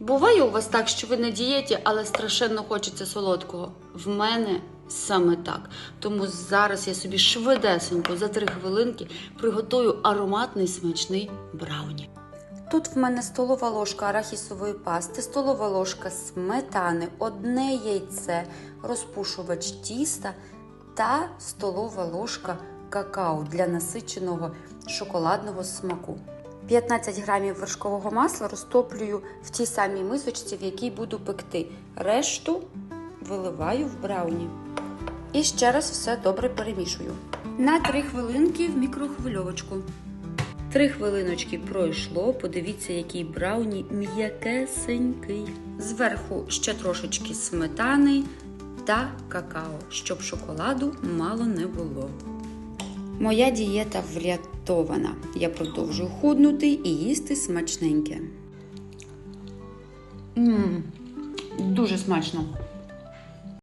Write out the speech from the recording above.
Буває у вас так, що ви на дієті, але страшенно хочеться солодкого. В мене саме так. Тому зараз я собі швидесенько за три хвилинки приготую ароматний смачний брауні. Тут в мене столова ложка арахісової пасти, столова ложка сметани, одне яйце, розпушувач тіста та столова ложка какао для насиченого шоколадного смаку. 15 грамів вершкового масла розтоплюю в тій самій мисочці, в якій буду пекти. Решту виливаю в брауні. І ще раз все добре перемішую. На 3 хвилинки в мікрохвильовочку. Три хвилиночки пройшло. Подивіться, який брауні м'якесенький. Зверху ще трошечки сметани та какао, щоб шоколаду мало не було. Моя дієта врятована. Я продовжую худнути і їсти смачненьке. Мм, дуже смачно.